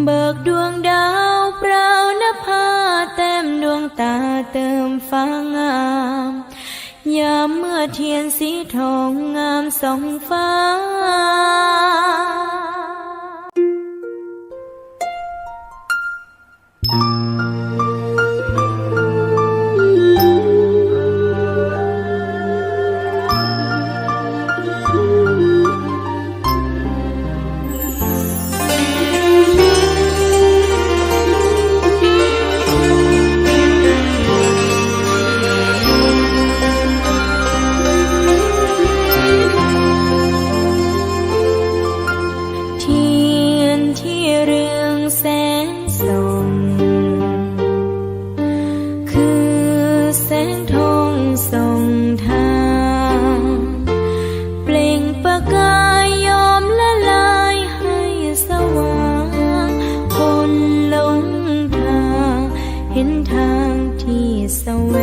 เบิกดวงดาวเปล่านภาเต็มดวงตาเติมฟ้างาม ยามเมื่อเทียนสีทองงามสองฟ้า นทางที่สว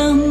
come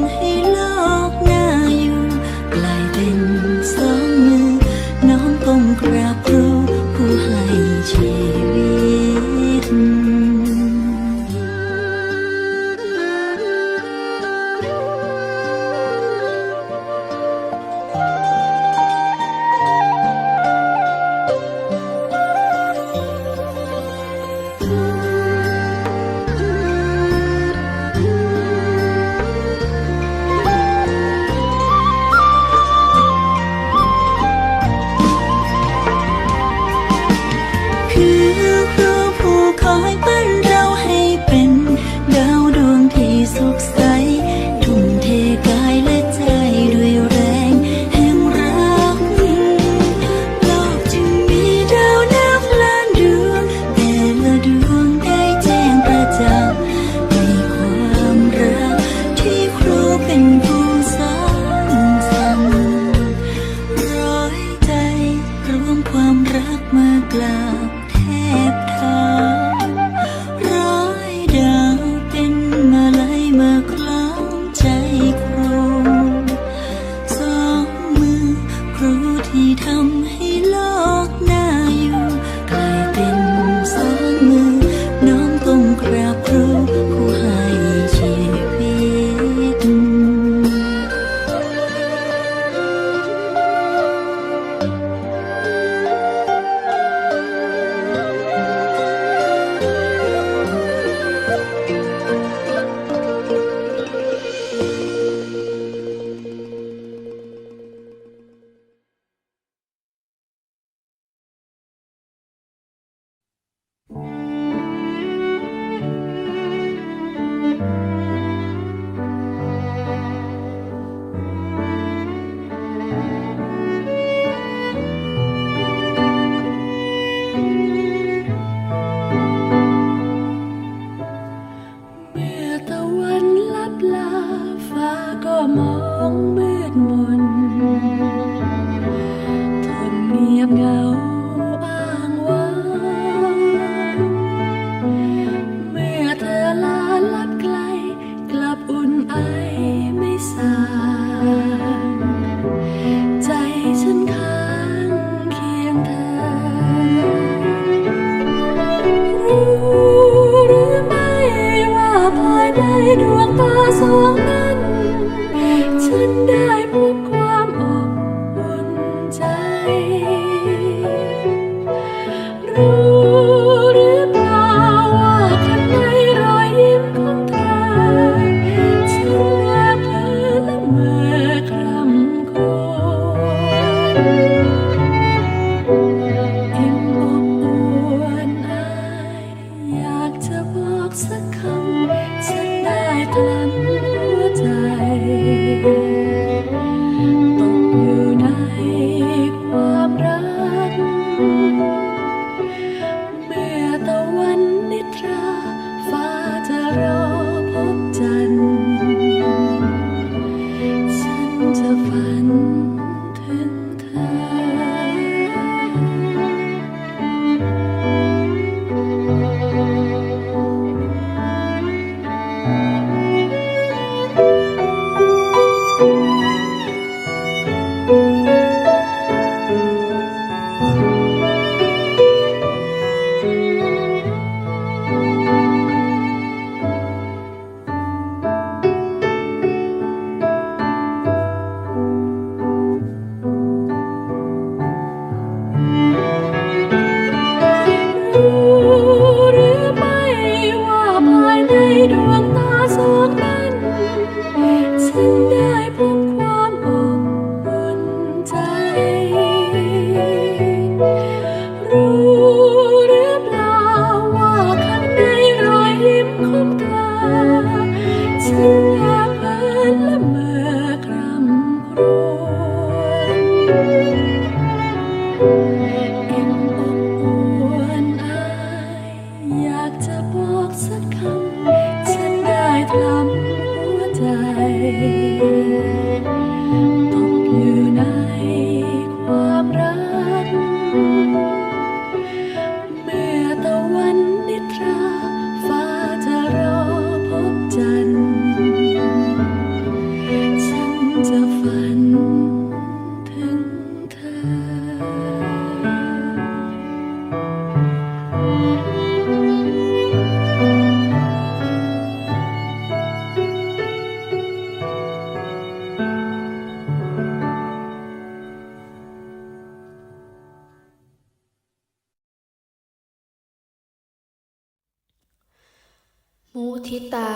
ทิตา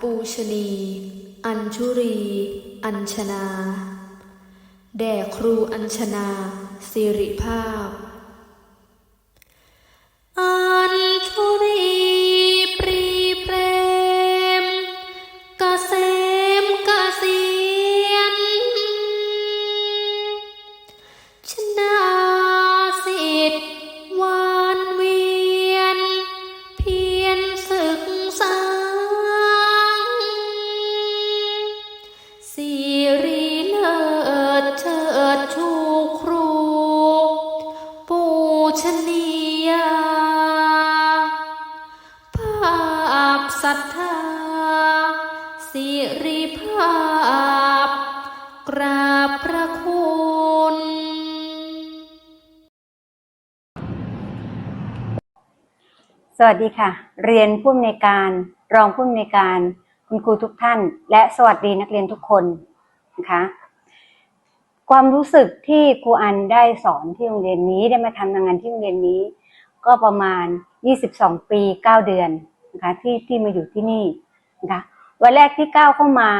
ปูชนี อัญชุรี อัญชนา แด่ครูอัญชนา สิริภาพ สวัสดีค่ะ เรียนผู้อำนวยการ รองผู้อำนวยการ คุณครูทุกท่าน และสวัสดีนักเรียนทุกคนนะคะความรู้สึกที่ครูอันได้สอนที่โรงเรียนนี้ได้มาทำงานที่โรงเรียนนี้ ก็ประมาณ 22 ปี 9 เดือนนะคะที่ที่มาอยู่ที่นี่นะคะวันแรกที่ก้าวเข้ามา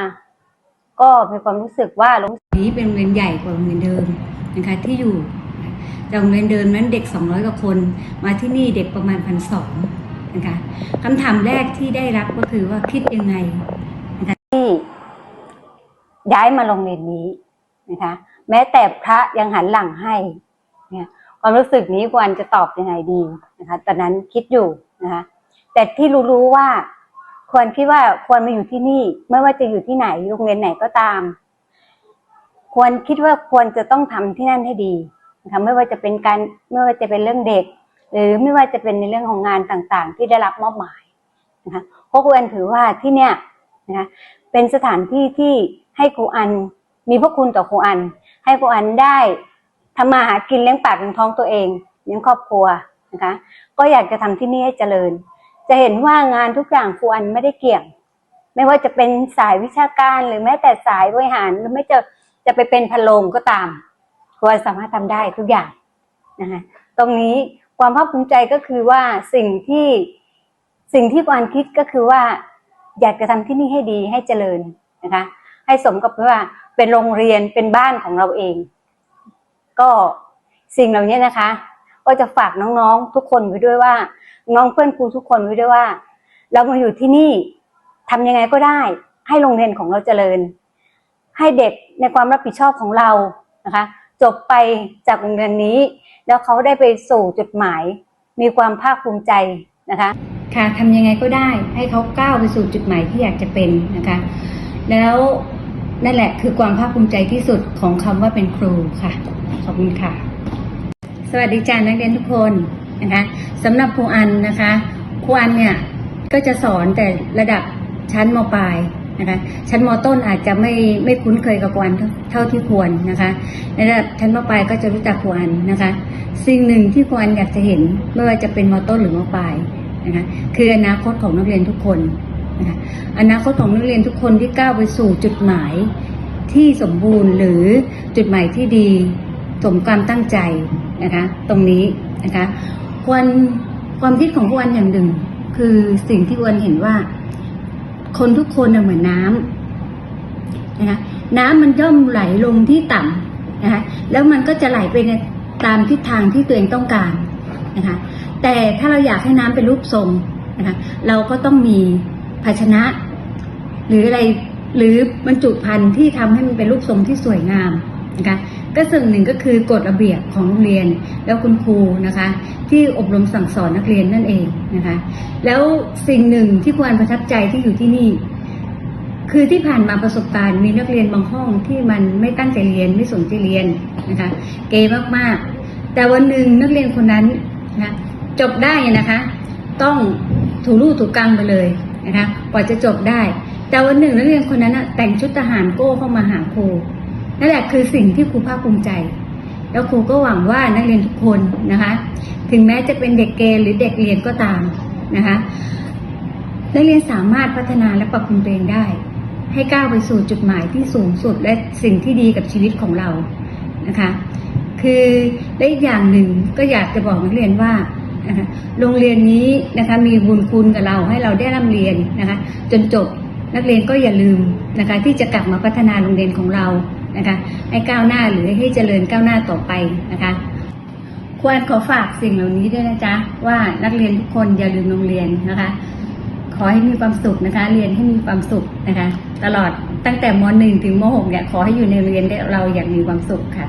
ก็มีความรู้สึกว่าโรงเรียนนี้เป็นโรงเรียนใหญ่กว่าโรงเรียนเดิมนะคะที่อยู่ โรงเรียนเดิมนั้นเด็ก 200 กว่าคน มาที่นี่เด็กประมาณพันสองนะคะคำถามแรกที่ได้รับก็คือว่าคิดยังไงนะคะที่ย้ายมาโรงเรียนนี้นะคะ แม้แต่พระยังหันหลังให้เนี่ยความรู้สึกนี้ควรจะตอบยังไงดีนะคะตอนนั้นคิดอยู่นะคะแต่ที่รู้ๆว่าควรคิดว่าควรมาอยู่ที่นี่ ไม่ว่าจะอยู่ที่ไหนโรงเรียนไหนก็ตาม ควรคิดว่าควรจะต้องทำที่นั่นให้ดี นะคะไม่ว่าจะเป็นการไม่ว่าจะเป็นเรื่องเด็ก หรือไม่ว่าจะเป็นในเรื่องของงานต่างๆ ที่ได้รับมอบหมายนะคะเพระครูอันถือว่าที่เนี่ยนะคะเป็นสถานที่ที่ให้ครูอันมีพระคุณต่อครูอัน ให้ครูอันได้ทำมาหากินเลี้ยงปากเลี้ยงท้องตัวเองเลี้ยงครอบครัวนะคะ ก็อยากจะทำที่นี่ให้เจริญ จะเห็นว่างานทุกอย่างครูอันไม่ได้เกี่ยง ไม่ว่าจะเป็นสายวิชาการหรือแม้แต่สายบริหารหรือไม่จะจะไปเป็นพะโลงก็ตาม วรสามารถทำได้ทุกอย่างนะคะตรงนี้ความภาคภูมิใจก็คือว่าสิ่งที่สิ่งที่ควรคิดก็คือว่า อยากจะทำที่นี่ให้ดีให้เจริญนะคะ ให้สมกับว่าเป็นโรงเรียนเป็นบ้านของเราเอง ก็สิ่งเหล่านี้นะคะ ก็จะฝากน้องๆทุกคนไว้ด้วยว่า น้องเพื่อนครูทุกคนไว้ด้วยว่า เรามาอยู่ที่นี่ทำยังไงก็ได้ ให้โรงเรียนของเราเจริญ ให้เด็กในความรับผิดชอบของเรานะคะ จบไปจากโรงเรียนนี้ แล้วเขาได้ไปสู่จุดหมาย มีความภาคภูมิใจนะคะค่ะทำยังไงก็ได้ให้เขาก้าวไปสู่จุดหมายที่อยากจะเป็นนะคะ แล้วนั่นแหละคือความภาคภูมิใจที่สุดของคำว่าเป็นครูค่ะ ขอบคุณค่ะ สวัสดีจ้านักเรียนทุกคนนะคะสำหรับครูอันนะคะครูอันเนี่ยก็จะสอนแต่ระดับชั้นมปลาย นะคะชั้นมต้นอาจจะไม่ไม่คุ้นเคยกับครูอันเท่าที่ควรนะคะในระดับชั้นมปลายก็จะรู้จักครูอันนะคะ สิ่งหนึ่งที่ครูอันอยากจะเห็นไม่ว่าจะเป็นมต้นหรือมปลายนะคะคืออนาคตของนักเรียนทุกคนนะคะอนาคตของนักเรียนทุกคนที่ก้าวไปสู่จุดหมายที่สมบูรณ์หรือจุดหมายที่ดีสมความตั้งใจนะคะตรงนี้นะคะควรความคิดของพวนอย่างหนึ่ง คือสิ่งที่ควรเห็นว่า คนทุกคนเหมือนน้ำนะคะน้ำมันย่อมไหลลงที่ต่ำนะคะแล้วมันก็จะไหลไปในตามทิศทางที่ตัวเองต้องการนะคะแต่ถ้าเราอยากให้น้ำเป็นรูปทรงนะคะเราก็ต้องมีภาชนะ หรืออะไรหรือบรรจุภัณฑ์ที่ทำให้มันเป็นรูปทรงที่สวยงามนะคะ ก็ส่วนหนึ่งก็คือกฎระเบียบของโรงเรียนแล้วคุณครูนะคะ ที่อบรมสั่งสอนนักเรียนนั่นเองนะคะ แล้วสิ่งหนึ่งที่ควรประทับใจที่อยู่ที่นี่ คือที่ผ่านมาประสบการณ์มีนักเรียนบางห้องที่มันไม่ตั้งใจเรียนไม่สนใจเรียนนะคะ เกมากๆ แต่วันหนึ่งนักเรียนคนนั้นนะจบได้นะคะ ต้องถูรูถูกกังไปเลยนะคะกว่าจะจบได้ แต่วันหนึ่งนักเรียนคนนั้นนะแต่งชุดทหารโก้เข้ามาหาครู นั่นแหละคือสิ่งที่ครูภาคภูมิใจ แล้วครูก็หวังว่านักเรียนทุกคนนะคะ ถึงแม้จะเป็นเด็กเกเรหรือเด็กเรียนก็ตามนะคะนักเรียนสามารถพัฒนาและปรับปรุงตัวเองได้ ให้ก้าวไปสู่จุดหมายที่สูงสุดและสิ่งที่ดีกับชีวิตของเรานะคะ คือและอีกอย่างหนึ่งก็อยากจะบอกนักเรียนว่าโรงเรียนนี้นะคะมีบุญคุณกับเราให้เราได้ร่ำเรียนนะคะ จนจบนักเรียนก็อย่าลืมนะคะ ที่จะกลับมาพัฒนาโรงเรียนของเรา นะคะให้ก้าวหน้าหรือให้เจริญก้าวหน้าต่อไปนะคะควรขอฝากสิ่งเหล่านี้ด้วยนะจ๊ะว่านักเรียนทุกคนอย่าลืมโรงเรียนนะคะ ขอให้มีความสุขนะคะ เรียนให้มีความสุขนะคะ ตลอดตั้งแต่ม .1 ถึงม .6 เนี่ยขอให้อยู่ในโรงเรียนได้เราอย่างมีความสุขค่ะ